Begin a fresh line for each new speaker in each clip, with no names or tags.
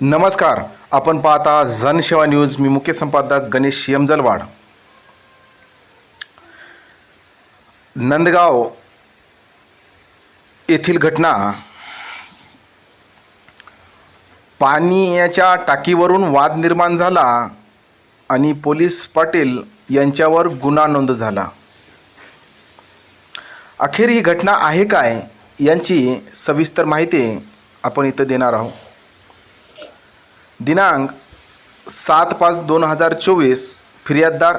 नमस्कार. आपण पाहता जनसेवा न्यूज. मी मुख्य संपादक गणेश यमजलवाड. नंदगाव येथील घटना पाण्याच्या टाकीवरून वाद निर्माण झाला आणि पोलीस पाटील यांच्यावर गुन्हा नोंद झाला. अखेर ही घटना आहे काय? यांची सविस्तर माहिती आपण इथं देणार आहोत. दिनांक सात पाच दोन हजार चोवीस फिर्याददार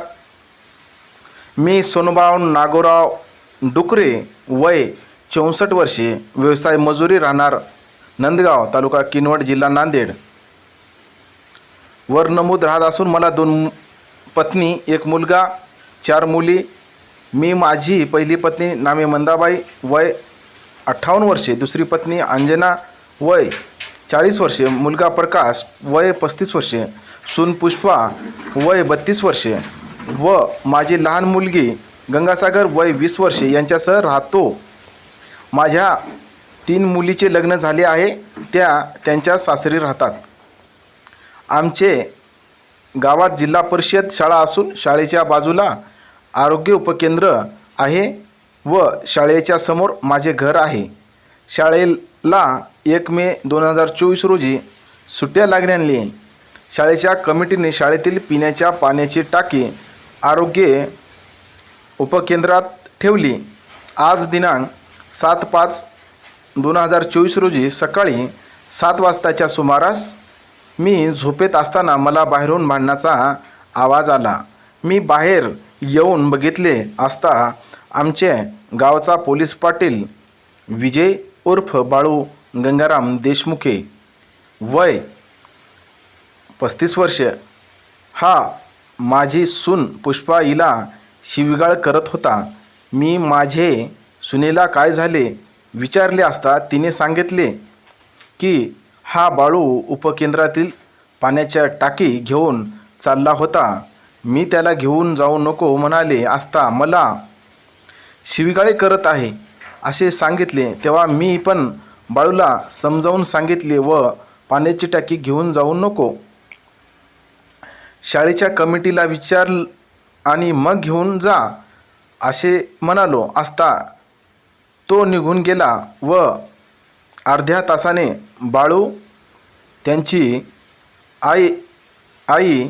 मी सोनबाव नागोराव डुकरे वय चौसष्ट वर्षे व्यवसाय मजुरी राहणार नंदगाव तालुका किनवट जिल्हा नांदेड. वर नमूद राहत असून मला दोन पत्नी एक मुलगा चार मुली मी माझी पहिली पत्नी नामे मंदाबाई वय अठ्ठावन्न वर्षे दुसरी पत्नी अंजना वय चाळीस वर्षे मुलगा प्रकाश वय पस्तीस वर्षे सून पुष्पा वय बत्तीस वर्षे व माझी लहान मुलगी गंगासागर वय वीस वर्षे यांच्यासह राहतो. माझ्या तीन मुलीचे लग्न झाले आहे त्या त्यांच्या सासरी राहतात. आमचे गावात जिल्हा परिषद शाळा असून शाळेच्या बाजूला आरोग्य उपकेंद्र आहे व शाळेच्या समोर माझे घर आहे. शाळे ला एक मे दोन हजार चोवीस रोजी सुट्ट्या लागण्याने शाळेच्या कमिटीने शाळेतील पिण्याच्या पाण्याची टाकी आरोग्य उपकेंद्रात ठेवली. आज दिनांक सात पाच दोन हजार चोवीस रोजी सकाळी सात वाजताच्या सुमारास मी झोपेत असताना मला बाहेरून भांडणाचा आवाज आला. मी बाहेर येऊन बघितले असता आमचे गावचा पोलीस पाटील विजय उर्फ बाळू गंगाराम देशमुखे. वय पस्तीस वर्ष. हा माझी सून पुष्पा हिला शिविगाळ करत होता. मी माझे सुनेला काय झाले विचारले असता तिने सांगितले की हा बाळू उपकेंद्रातील पाण्याच्या टाकी घेऊन चालला होता. मी त्याला घेऊन जाऊ नको म्हणाले असता मला शिविगाळे करत आहे. असे सांगितले तेव्हा मी पण बाळूला समजावून सांगितले व पाण्याची टाकी घेऊन जाऊ नको. शाळेच्या कमिटीला विचार आणि मग घेऊन जा असे म्हणालो. असता तो निघून गेला व अर्ध्या तासाने बाळू त्यांची आई आई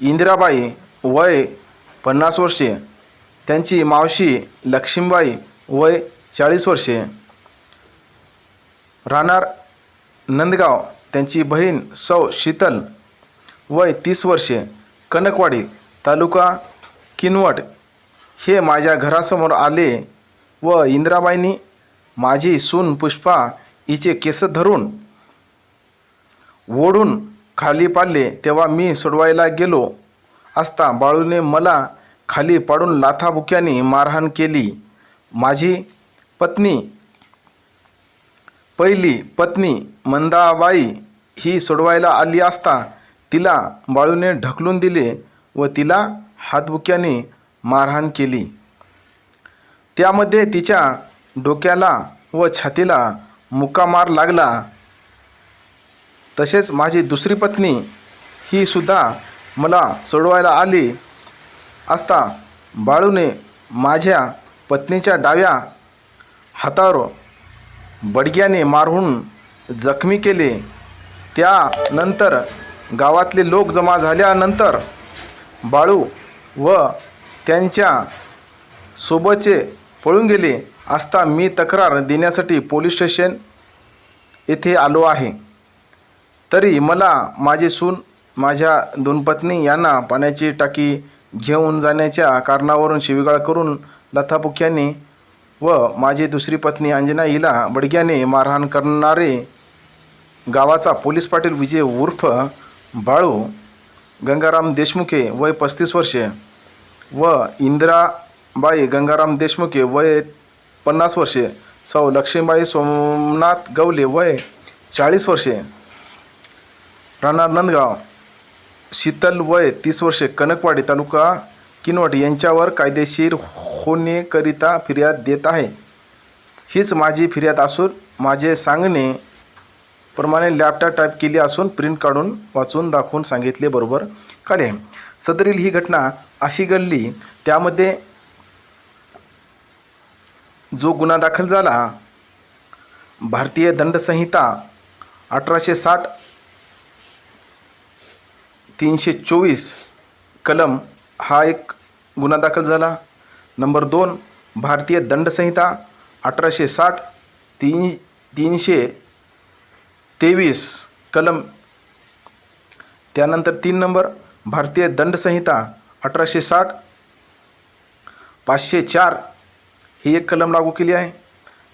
इंदिराबाई वय पन्नास वर्षे त्यांची मावशी लक्ष्मीबाई वय चाळीस वर्षे राहणार नंदगाव. त्यांची बहीण सौ शीतल. वय तीस वर्षे कनकवाडी तालुका किनवट. हे माझ्या घरासमोर आले व इंदिराबाईंनी माझी सून पुष्पा हिचे केस धरून ओढून खाली पाडले तेव्हा मी सोडवायला गेलो. असता बाळूने मला खाली पाडून लाथाबुक्याने मारहाण केली. माझी पत्नी. पहिली पत्नी मंदाबाई ही सोडवायला आली असता तिला बाळूने ढकलून दिले व तिला हातबुक्याने मारहाण केली. त्यामध्ये तिच्या डोक्याला व छातीला मुका मार लागला. तसेच माझी दुसरी पत्नी ही सुद्धा मला सोडवायला आली असता बाळूने माझ्या पत्नीच्या डाव्या हातावर बडग्याने मारून जखमी केले. त्यानंतर गावातले लोक जमा झाल्यानंतर बाळू व त्यांच्या सोबतचे पळून गेले असता मी तक्रार देण्यासाठी पोलीस स्टेशन येथे आलो आहे. तरी मला माझे सून माझ्या दोन पत्नी यांना पाण्याची टाकी घेऊन जाण्याच्या कारणावरून शिवीगाळ करून लथापुक्याने व माझी दुसरी पत्नी अंजना हिला बडग्याने मारहाण करणारे गावाचा पोलीस पाटील विजय उर्फ बाळू गंगाराम देशमुखे वय पस्तीस वर्षे व इंदिराबाई गंगाराम देशमुखे वय पन्नास वर्षे सौ लक्ष्मीबाई सोमनाथ गवले वय चाळीस वर्षे राहणार नंदगाव शीतल वय तीस वर्षे कनकवाडी तालुका किनवट यांच्यावर कायदेशीर होण्याकरिता फिर्याद देत आहे. हीच माझी फिर्याद असून माझे सांगणे प्रमाणे लॅपटॉप टाईप केली असून प्रिंट काढून वाचून दाखवून सांगितले बरोबर. काले सदरील ही घटना अशी घडली त्यामध्ये जो गुन्हा दाखल झाला भारतीय दंडसंहिता अठराशे साठ तीनशे चोवीस कलम हा एक गुन्हा दाखल झाला. नंबर दोन भारतीय दंडसंहिता अठराशे साठ तीन तीनशे तेवीस कलम. त्यानंतर तीन नंबर भारतीय दंडसंहिता अठराशे साठ पाचशे चार ही एक कलम लागू केली आहे.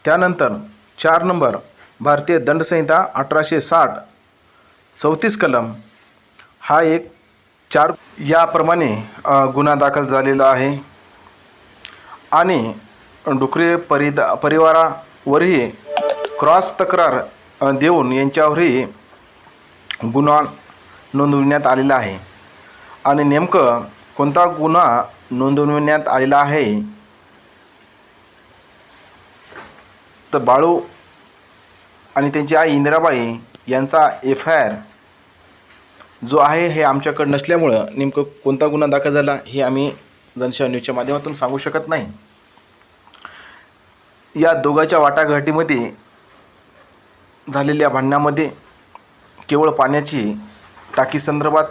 त्यानंतर चार नंबर भारतीय दंडसंहिता अठराशे साठ चौतीस कलम हा एक चार. याप्रमाणे गुन्हा दाखल झालेला आहे. आणि डुकरे परिदा परिवारावरही क्रॉस तक्रार देऊन यांच्यावरही गुन्हा नोंदविण्यात आलेला आहे. आणि नेमकं कोणता गुन्हा नोंदविण्यात आलेला आहे? तर बाळू आणि त्यांची आई इंदिराबाई यांचा एफ आय आर जो आहे हे आमच्याकडे नसल्यामुळं नेमकं कोणता गुन्हा दाखल झाला हे आम्ही जनसेवा न्यूजच्या माध्यमातून सांगू शकत नाही. या दोघांच्या वाटाघाटीमध्ये झालेल्या भांडणामध्ये केवळ पाण्याची टाकी संदर्भात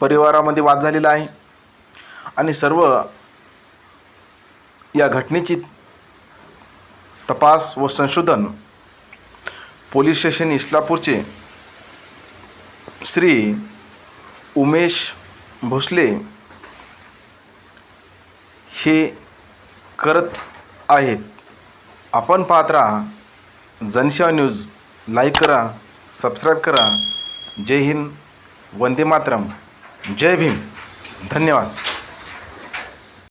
परिवारामध्ये वाद झालेला आहे आणि सर्व या घटनेची तपास व संशोधन पोलीस स्टेशन इस्लापूरचे श्री उमेश भोसले हे करत आहेत. आपण पाहत राहा. जनशा न्यूज. लाईक करा. सबस्क्राईब करा. जय हिंद. वंदे मातरम. जय भीम. धन्यवाद.